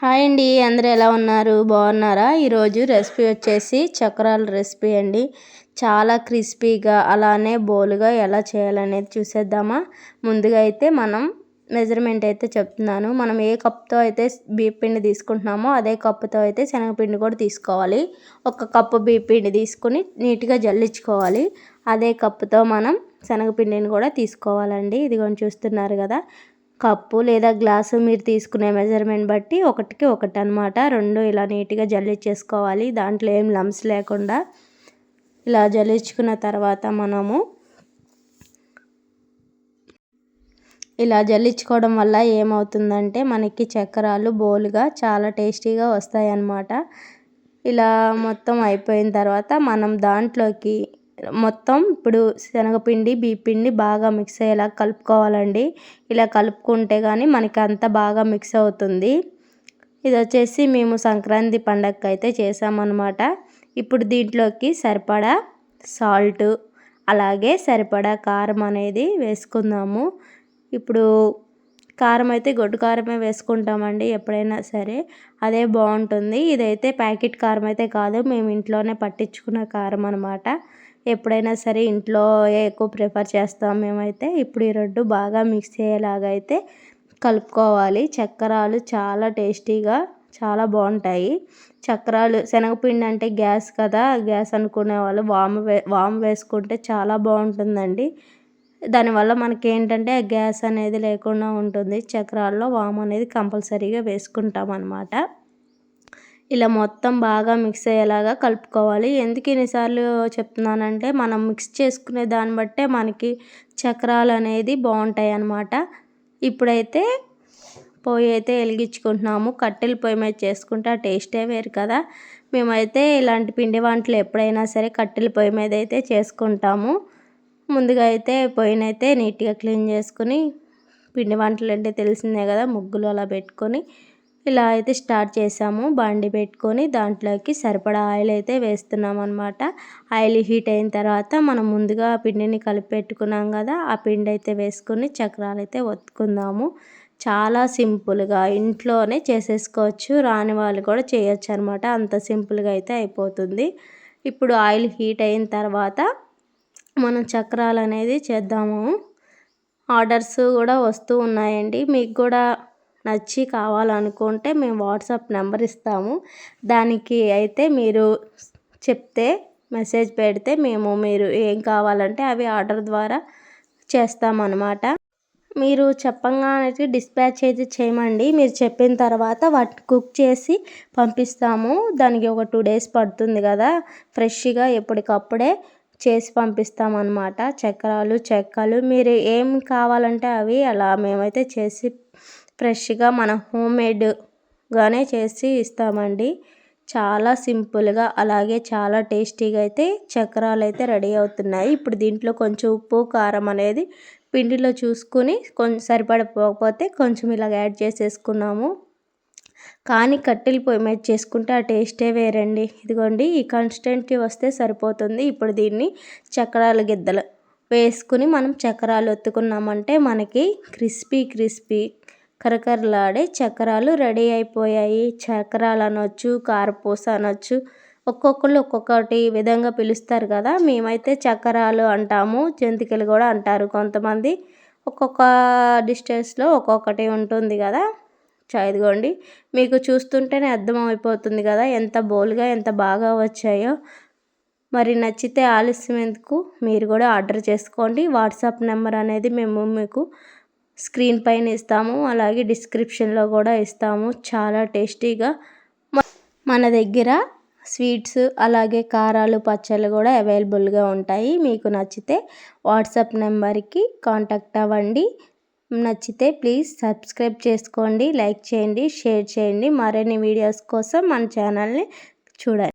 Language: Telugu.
హాయ్ అండి అందరూ ఎలా ఉన్నారు? బాగున్నారా? ఈరోజు రెసిపీ వచ్చేసి చక్రాల రెసిపీ అండి. చాలా క్రిస్పీగా అలానే బోలుగా ఎలా చేయాలనేది చూసేద్దామా? ముందుగా అయితే మనం మెజర్మెంట్ అయితే చెప్తున్నాను. మనం ఏ కప్తో అయితే బియ్యపిండి తీసుకుంటున్నామో అదే కప్పుతో అయితే శనగపిండి కూడా తీసుకోవాలి. ఒక కప్పు బియ్యపిండి తీసుకుని నీట్గా జల్లించుకోవాలి. అదే కప్పుతో మనం శనగపిండిని కూడా తీసుకోవాలండి. ఇదిగోని చూస్తున్నారు కదా. కప్పు లేదా గ్లాసు మీరు తీసుకునే మెజర్మెంట్ బట్టి ఒకటికి ఒకటి అనమాట రెండు ఇలా నీట్గా జల్లించేసుకోవాలి దాంట్లో ఏం లమ్స్ లేకుండా ఇలా జల్లించుకున్న తర్వాత మనము ఇలా జల్లించుకోవడం వల్ల ఏమవుతుందంటే మనకి చక్రాలు బోలుగా చాలా టేస్టీగా వస్తాయి అన్నమాట ఇలా మొత్తం అయిపోయిన తర్వాత మనం దాంట్లోకి మొత్తం ఇప్పుడు శనగపిండి బియ్యపిండి బాగా మిక్స్ అయ్యేలా కలుపుకోవాలండి. ఇలా కలుపుకుంటే కానీ మనకి అంత బాగా మిక్స్ అవుతుంది. ఇది వచ్చేసి మేము సంక్రాంతి పండగకి అయితే చేసామన్నమాట. ఇప్పుడు దీంట్లోకి సరిపడా సాల్ట్ అలాగే సరిపడా కారం అనేది వేసుకుందాము. ఇప్పుడు కారం అయితే గొడ్డు కారమే వేసుకుంటామండి ఎప్పుడైనా సరే. అదే బాగుంటుంది. ఇదైతే ప్యాకెట్ కారం అయితే కాదు. మేము ఇంట్లోనే పట్టించుకున్న కారం అనమాట ఎప్పుడైనా సరే ఇంట్లో ఎక్కువ ప్రిఫర్ చేస్తాం మేమైతే. ఇప్పుడు ఈ రెండు బాగా మిక్స్ అయ్యేలాగా అయితే కలుపుకోవాలి. చక్రాలు చాలా టేస్టీగా చాలా బాగుంటాయి. చక్రాలు శనగపిండి అంటే గ్యాస్ కదా గ్యాస్ అనుకునే వాళ్ళు వాము వే వాము వేసుకుంటే చాలా బాగుంటుందండి. దానివల్ల మనకి ఏంటంటే గ్యాస్ అనేది లేకుండా ఉంటుంది. చక్రాల్లో వాము అనేది కంపల్సరీగా వేసుకుంటాం అనమాట ఇలా మొత్తం బాగా మిక్స్ అయ్యేలాగా కలుపుకోవాలి. ఎందుకు ఎన్నిసార్లు చెప్తున్నానంటే మనం మిక్స్ చేసుకునే దాన్ని బట్టే మనకి చక్రాలు అనేది బాగుంటాయి అన్నమాట. ఇప్పుడైతే పొయ్యి అయితే వెలిగించుకుంటున్నాము. కట్టెల పొయ్యి మీద చేసుకుంటే ఆ టేస్టే వేరు కదా. మేమైతే ఇలాంటి పిండి వంటలు ఎప్పుడైనా సరే కట్టెల పొయ్యి మీద అయితే చేసుకుంటాము. ముందుగా అయితే పొయ్యినైతే నీట్గా క్లీన్ చేసుకుని పిండి వంటలు అంటే తెలిసిందే కదా ముగ్గులు అలా పెట్టుకొని ఇలా అయితే స్టార్ట్ చేసాము. బండి పెట్టుకొని దాంట్లోకి సరిపడా ఆయిల్ అయితే వేస్తున్నాం అనమాట ఆయిల్ హీట్ అయిన తర్వాత మనం ముందుగా పిండిని కలిపి పెట్టుకున్నాం కదా ఆ పిండి అయితే వేసుకొని చక్రాలు అయితే ఒత్తుకుందాము. చాలా సింపుల్గా ఇంట్లోనే చేసేసుకోవచ్చు రాని వాళ్ళు కూడా చేయొచ్చు అనమాట అంత సింపుల్గా అయితే అయిపోతుంది. ఇప్పుడు ఆయిల్ హీట్ అయిన తర్వాత మనం చక్రాలు అనేది చేద్దాము. ఆర్డర్స్ కూడా వస్తూ ఉన్నాయండి. మీకు కూడా నచ్చి కావాలనుకుంటే మేము వాట్సాప్ నెంబర్ ఇస్తాము. దానికి అయితే మీరు చెప్తే మెసేజ్ పెడితే మేము మీరు ఏం కావాలంటే అవి ఆర్డర్ ద్వారా చేస్తామన్నమాట. మీరు చెప్పంగానే డిస్పాచ్ అయితే చేయమండి. మీరు చెప్పిన తర్వాత వాటిని కుక్ చేసి పంపిస్తాము. దానికి ఒక టూ డేస్ పడుతుంది కదా. ఫ్రెష్గా ఎప్పటికప్పుడే చేసి పంపిస్తామన్నమాట. చక్రాలు చెక్కలు మీరు ఏం కావాలంటే అవి అలా మేమైతే చేసి ఫ్రెష్గా మన హోమ్మేడ్గానే చేసి ఇస్తామండి. చాలా సింపుల్గా అలాగే చాలా టేస్టీగా అయితే చక్రాలు అయితే రెడీ అవుతున్నాయి. ఇప్పుడు దీంట్లో కొంచెం ఉప్పు కారం అనేది పిండిలో చూసుకుని కొంచెం సరిపడకపోతే కొంచెం ఇలాగ యాడ్ చేసేసుకున్నాము. కానీ కట్టెలు పొయ్యి మీద చేసుకుంటే ఆ టేస్టే వేరండి. ఇదిగోండి ఈ కన్స్టెంట్ వస్తే సరిపోతుంది. ఇప్పుడు దీన్ని చక్రాల గిద్దలు వేసుకుని మనం చక్రాలు ఒత్తుకున్నామంటే మనకి క్రిస్పీ క్రిస్పీ కరకరలాడే చక్రాలు రెడీ అయిపోయాయి. చక్రాలు అనొచ్చు కారపూస అనొచ్చు ఒక్కొక్కళ్ళు ఒక్కొక్కటి విధంగా పిలుస్తారు కదా. మేమైతే చక్రాలు అంటాము జంతికలు కూడా అంటారు. కొంతమంది ఒక్కొక్క డిస్టెన్స్లో ఒక్కొక్కటి ఉంటుంది కదా. ఇదిగోండి. మీకు చూస్తుంటేనే అర్థమైపోతుంది కదా ఎంత బోల్గా ఎంత బాగా వచ్చాయో. మరి నచ్చితే ఆలస్యం ఎందుకు? మీరు కూడా ఆర్డర్ చేసుకోండి. వాట్సాప్ నెంబర్ అనేది మేము మీకు స్క్రీన్ పైన ఇస్తాము. అలాగే డిస్క్రిప్షన్లో కూడా ఇస్తాము. చాలా టేస్టీగా మన దగ్గర స్వీట్స్ అలాగే కారాలు పచ్చళ్ళు కూడా అవైలబుల్గా ఉంటాయి. మీకు నచ్చితే వాట్సాప్ నెంబర్కి కాంటాక్ట్ అవ్వండి. నచ్చితే ప్లీజ్ సబ్స్క్రైబ్ చేసుకోండి లైక్ చేయండి షేర్ చేయండి. మరిన్ని వీడియోస్ కోసం మన ఛానల్ని చూడండి.